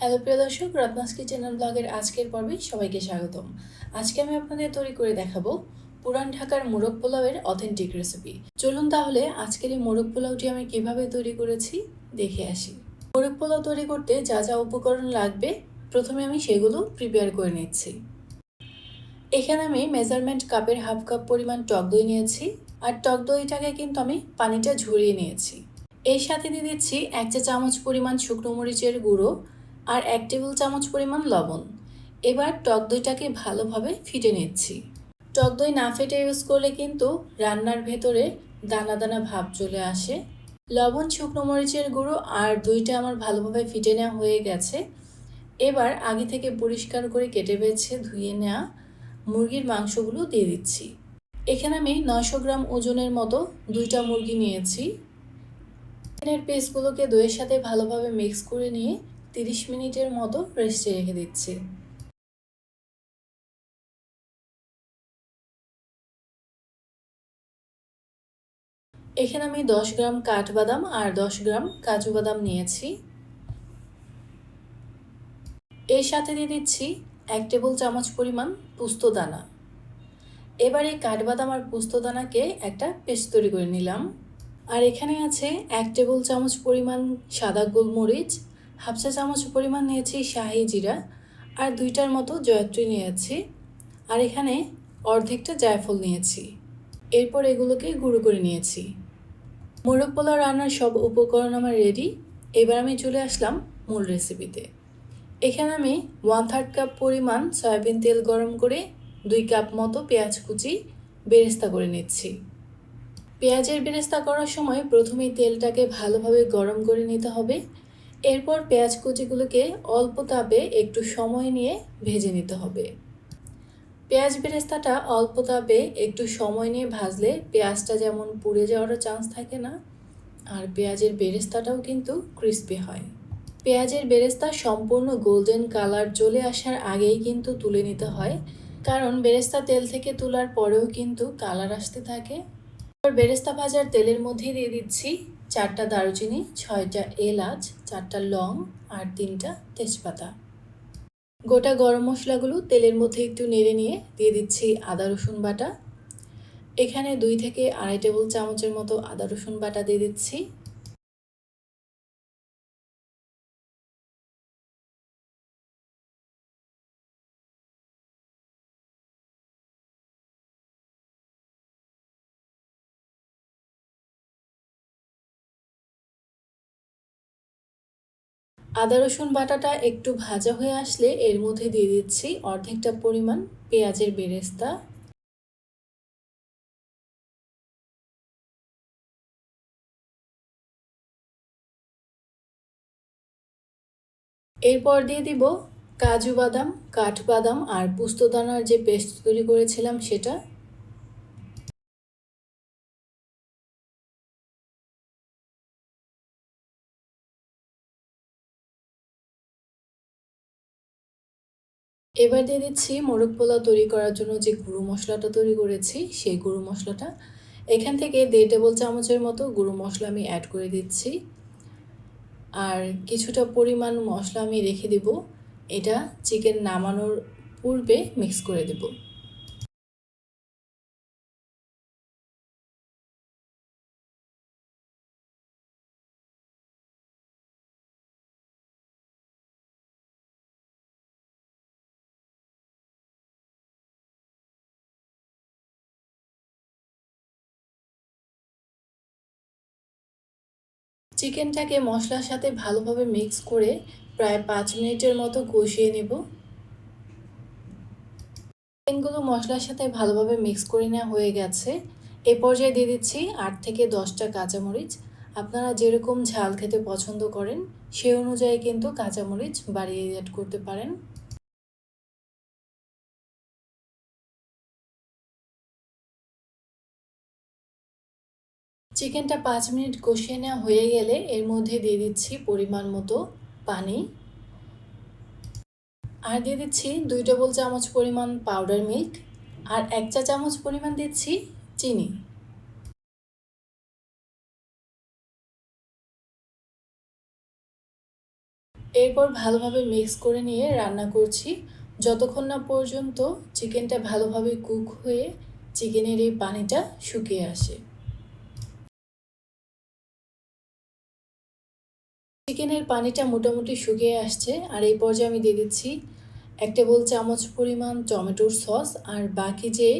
Hello প্রিয় দর্শক, Ratna's kitchen ব্লগের আজকের পর্বে সবাইকে স্বাগতম। আজকে আমি আপনাদের তৈরি করে দেখাবো পুরান ঢাকার মোরগ পোলাওয়ের অথেন্টিক রেসিপি চলুন তাহলে আজকের এই মোরগ পোলাওটি আমি কীভাবে তৈরি করেছি দেখে আসি। মোরগ পোলাও তৈরি করতে যা যা উপকরণ লাগবে, প্রথমে আমি সেগুলো প্রিপেয়ার করে নিচ্ছি। এখানে আমি মেজারমেন্ট কাপের হাফ কাপ পরিমাণ টক দই নিয়েছি, আর টক দইটাকে কিন্তু আমি পানিটা ঝরিয়ে নিয়েছি। এর সাথে দিয়ে দিচ্ছি এক চা চামচ পরিমাণ শুকনো মরিচের গুঁড়ো আর এক টেবিল চামচ পরিমাণ লবণ। এবার টক দইটাকে ভালোভাবে ফিটে নিচ্ছি। টক দই না ফেটে ইউজ করলে কিন্তু রান্নার ভেতরে দানা দানা ভাব চলে আসে। লবণ, শুকনো মরিচের গুঁড়ো আর দইটা আমার ভালোভাবে ফিটে নেওয়া হয়ে গেছে। এবার আগে থেকে পরিষ্কার করে কেটে বেছে ধুয়ে নেওয়া মুরগির মাংসগুলো দিয়ে দিচ্ছি। এখানে আমি নশো গ্রাম ওজনের মতো দুইটা মুরগি নিয়েছি। চিকেনের পিসগুলোকে দইয়ের সাথে ভালোভাবে মিক্স করে নিয়ে তিরিশ মিনিটের মতো রেস্টে রেখে দিচ্ছি। এখানে আমি দশ গ্রাম কাঠবাদাম আর দশ গ্রাম কাজু বাদাম নিয়েছি। এর সাথে দিয়ে দিচ্ছি এক টেবিল চামচ পরিমাণ পুস্তদানা এবার কাঠবাদাম আর পুস্তদানাকে একটা পেস্ট তৈরি করে নিলাম। আর এখানে আছে এক টেবিল চামচ পরিমাণ সাদা গোলমরিচ হাফ চা চামচ পরিমাণ নিয়েছি শাহি জিরা আর দুইটার মতো জয়ত্রী নিয়েছি। আর এখানে অর্ধেকটা জায়ফল নিয়েছি। এরপর এগুলোকে গুঁড়ো করে নিয়েছি। মোরগ পোলাও রান্নার সব উপকরণ আমার রেডি এবার আমি চলে আসলাম মূল রেসিপিতে এখানে আমি ওয়ান থার্ড কাপ পরিমাণ সয়াবিন তেল গরম করে দুই কাপ মতো পেঁয়াজ কুচি বেরেস্তা করে নিচ্ছি। পেঁয়াজের বেরেস্তা করার সময় প্রথমেই তেলটাকে ভালোভাবে গরম করে নিতে হবে। এরপর পেঁয়াজ কুচিগুলোকে অল্প তাপে একটু সময় নিয়ে ভেজে নিতে হবে। পেঁয়াজ বেরেস্তাটা অল্প তাপে একটু সময় নিয়ে ভাজলে পেঁয়াজটা যেমন পুড়ে যাওয়ারও চান্স থাকে না, আর পেঁয়াজের বেরেস্তাটাও কিন্তু ক্রিস্পি হয়। পেঁয়াজের বেরেস্তা সম্পূর্ণ গোল্ডেন কালার চলে আসার আগেই কিন্তু তুলে নিতে হয়, কারণ বেরেস্তা তেল থেকে তোলার পরেও কিন্তু কালার আসতে থাকে। বেরেস্তা ভাজার তেলের মধ্যে দিয়ে দিচ্ছি চারটা দারুচিনি, ছয়টা এলাচ, চারটা লং আর তিনটা তেজপাতা। গোটা গরম মশলাগুলো তেলের মধ্যে একটু নেড়ে নিয়ে দিয়ে দিচ্ছি আদা, রসুন বাটা। এখানে দুই থেকে আড়াই টেবিল চামচের মতো আদা, রসুন বাটা দিয়ে দিচ্ছি। আদা, রসুন বাটাটা একটু ভাজা হয়ে আসলে এর মধ্যে দিয়ে দিচ্ছি অর্ধেকটা পরিমাণ পেঁয়াজের বেরেস্তা। এরপর দিয়ে দিব কাজু বাদাম, কাঠবাদাম আর পুস্তদানার যে পেস্ট তৈরি করেছিলাম সেটা। এবার দিয়ে দিচ্ছি মোরগ পোলাও তৈরি করার জন্য যে গুঁড়ো মশলাটা তৈরি করেছি, সেই গুঁড়ো মশলাটা। এখান থেকে দেড় টেবিল চামচের মতো গুঁড়ো মশলা আমি অ্যাড করে দিচ্ছি। আর কিছুটা পরিমাণ মশলা আমি রেখে দেব। এটা চিকেন নামানোর পূর্বে মিক্স করে দেবো। চিকেনটাকে মশলার সাথে ভালোভাবে মিক্স করে প্রায় পাঁচ মিনিটের মতো কষিয়ে নেব। চিকেনগুলো মশলার সাথে ভালোভাবে মিক্স করে নেওয়া হয়ে গেছে। এ পর্যায়ে দিয়ে দিচ্ছি আট থেকে দশটা কাঁচামরিচ। আপনারা যেরকম ঝাল খেতে পছন্দ করেন, সে অনুযায়ী কিন্তু কাঁচামরিচ বাড়িয়ে অ্যাড করতে পারেন। চিকেনটা পাঁচ মিনিট কষিয়ে নেওয়া হয়ে গেলে এর মধ্যে দিয়ে দিচ্ছি পরিমাণ মতো পানি। আর দিয়ে দিচ্ছি দুই টেবিল চামচ পরিমাণ পাউডার মিল্ক আর এক চা চামচ পরিমাণ দিচ্ছি চিনি। এরপর ভালোভাবে মিক্স করে নিয়ে রান্না করছি। যতক্ষণ না পর্যন্ত চিকেনটা ভালোভাবে কুক হয়ে চিকেনের এই পানিটা শুকিয়ে আসে। চিকেনের পানিটা মোটামুটি শুকিয়ে আসছে, আর এই পর্যায়ে আমি দিয়ে দিচ্ছি এক টেবিল চামচ পরিমাণ টমেটোর সস, আর বাকি যে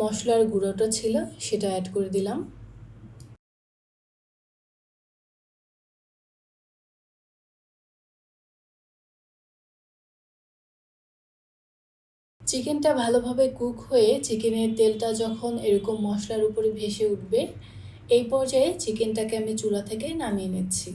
মশলার গুঁড়োটা ছিল সেটা অ্যাড করে দিলাম। চিকেনটা ভালোভাবে কুক হয়ে চিকেনের তেলটা যখন এরকম মশলার উপরে ভেসে উঠবে, এই পর্যায়ে চিকেনটাকে আমি চুলা থেকে নামিয়ে নিচ্ছি।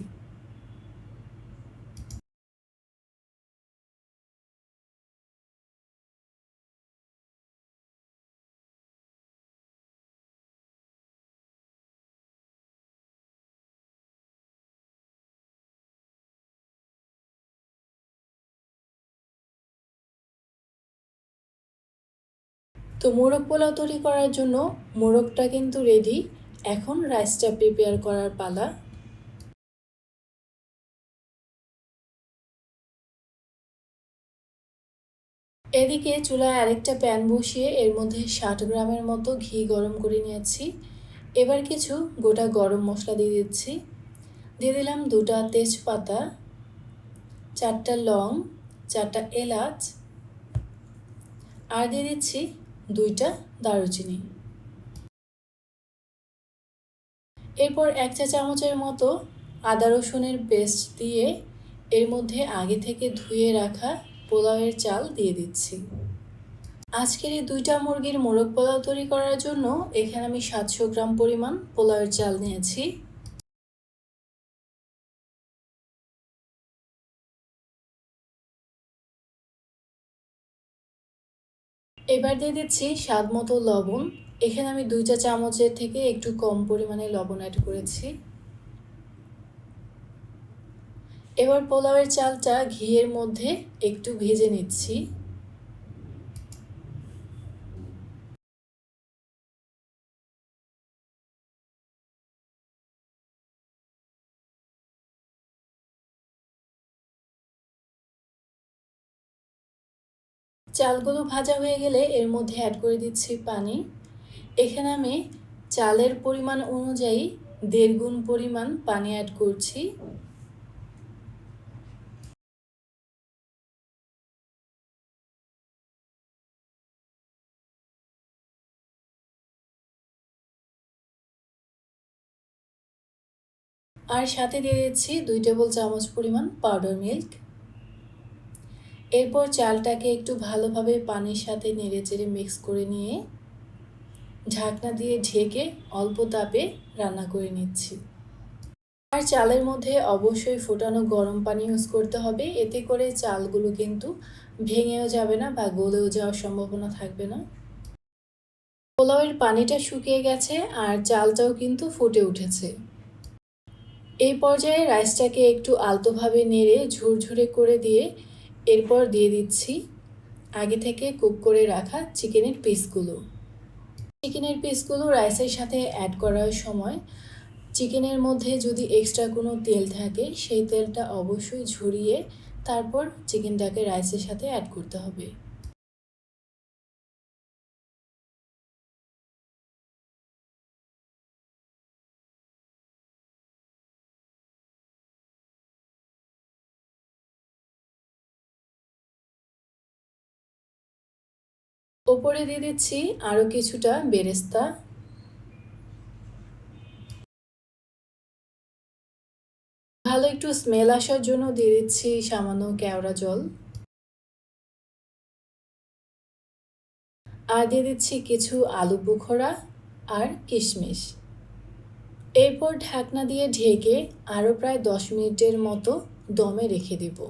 তো মোরগ পোলাও তৈরি করার জন্য মোরগটা কিন্তু রেডি এখন রাইসটা প্রিপেয়ার করার পালা। এদিকে চুলায় আরেকটা প্যান বসিয়ে এর মধ্যে ষাট গ্রামের মতো ঘি গরম করে নিয়েছি। এবার কিছু গোটা গরম মশলা দিয়ে দিচ্ছি। দিয়ে দিলাম দুটা তেজপাতা, চারটা লং, চারটা এলাচ। আর দিয়ে দিচ্ছি দুইটা দারুচিনি। এরপর এক চা চামচের মতো আদা রসুনের পেস্ট দিয়ে এর মধ্যে আগে থেকে ধুয়ে রাখা পোলাওয়ের চাল দিয়ে দিচ্ছি। আজকের এই দুইটা মুরগির মোরগ পোলাও তৈরি করার জন্য এখানে আমি সাতশো গ্রাম পরিমাণ পোলাওয়ের চাল নিয়েছি। এবার দিয়ে দিচ্ছি স্বাদ মতো লবণ। এখানে আমি দুই চা চামচের থেকে একটু কম পরিমাণে লবণ অ্যাড করেছি। এবার পোলাওয়ের চালটা ঘিয়ের মধ্যে একটু ভেজে নিচ্ছি। চালগুলো ভাজা হয়ে গেলে এর মধ্যে অ্যাড করে দিচ্ছি পানি। এখানে আমি চালের পরিমাণ অনুযায়ী দেড় গুণ পরিমাণ পানি অ্যাড করছি। আর সাথে দিয়ে দিচ্ছি দুই টেবিল চামচ পরিমাণ পাউডার মিল্ক এরপর চালটাকে একটু ভালোভাবে পানির সাথে নেড়ে চেড়ে মিক্স করে নিয়ে ঢাকনা দিয়ে ঢেকে অল্প তাপে রান্না করে নিচ্ছি। আর চালের মধ্যে অবশ্যই ফোটানো গরম পানি ইউজ করতে হবে। এতে করে চালগুলো কিন্তু ভেঙেও যাবে না বা গলেও যাওয়ার সম্ভাবনা থাকবে না। পোলাওয়ের পানিটা শুকিয়ে গেছে আর চালটাও কিন্তু ফুটে উঠেছে। এই পর্যায়ে রাইসটাকে একটু আলতোভাবে নেড়ে ঝুরঝুরে করে দিয়ে এরপর দিয়ে দিচ্ছি আগে থেকে কুক করে রাখা চিকেনের পিসগুলো। চিকেনের পিসগুলো রাইসের সাথে অ্যাড করার সময় চিকেনের মধ্যে যদি এক্সট্রা কোনো তেল থাকে, সেই তেলটা অবশ্যই ঝরিয়ে তারপর চিকেনটাকে রাইসের সাথে অ্যাড করতে হবে। ওপরে দিয়ে দিচ্ছি আরও কিছুটা বেরেস্তা। ভালো একটু স্মেল আসার জন্য দিয়ে দিচ্ছি সামান্য কেওড়া জল। আর দিয়ে দিচ্ছি কিছু আলু বুখরা আর কিশমিশ। এরপর ঢাকনা দিয়ে ঢেকে আরও প্রায় দশ মিনিটের মতো দমে রেখে দেবো।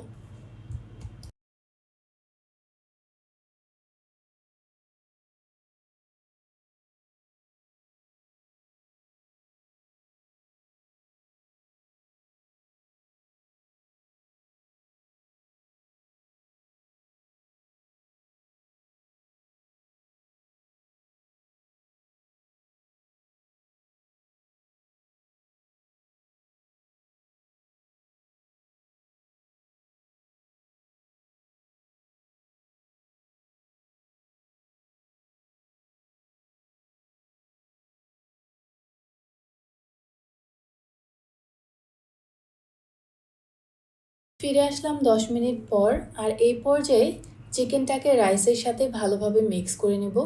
ফিরে আসলাম দশ মিনিট পর আর এই পর্যায়ে চিকেনটাকে রাইসের সাথে ভালোভাবে মিক্স করে নেব।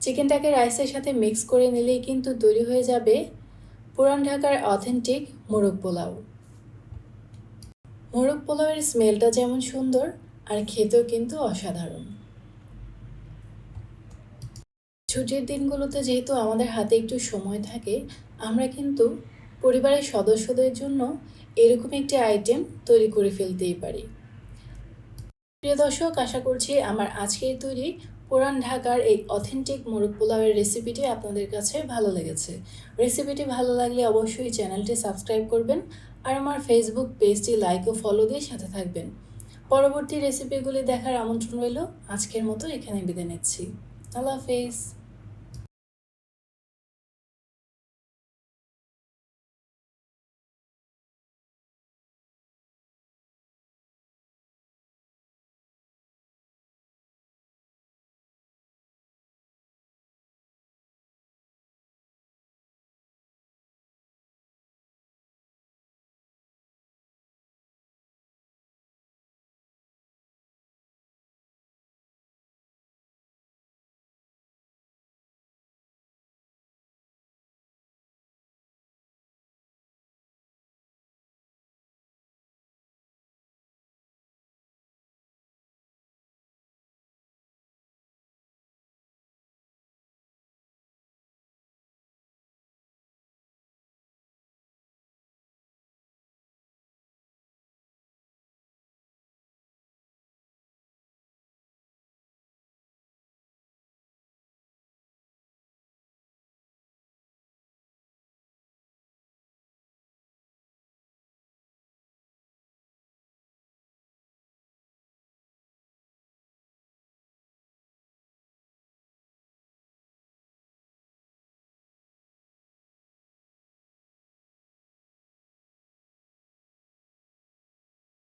চিকেনটাকে রাইসের সাথে মিক্স করে নিলেই কিন্তু তৈরি হয়ে যাবে পুরান ঢাকার অথেন্টিক মোরগ পোলাও। মোরগ পোলাওয়ের স্মেলটা যেমন সুন্দর আর খেতেও কিন্তু অসাধারণ। ছুটির দিনগুলোতে যেহেতু আমাদের হাতে একটু সময় থাকে, আমরা কিন্তু পরিবারের সদস্যদের জন্য এরকম একটি আইটেম তৈরি করে ফেলতেই পারি। প্রিয় দর্শক, আশা করছি আমার আজকের তৈরি পুরান ঢাকার এই অথেন্টিক মোরগ পোলাওয়ের রেসিপিটি আপনাদের কাছে ভালো লেগেছে। রেসিপিটি ভালো লাগলে অবশ্যই চ্যানেলটি সাবস্ক্রাইব করবেন আর আমার ফেসবুক পেজটি লাইক ও ফলো দিয়ে সাথে থাকবেন। পরবর্তী রেসিপিগুলি দেখার আমন্ত্রণ রইল। আজকের মতো এখানে বিদায় নিচ্ছি। আল্লাহ হাফেজ।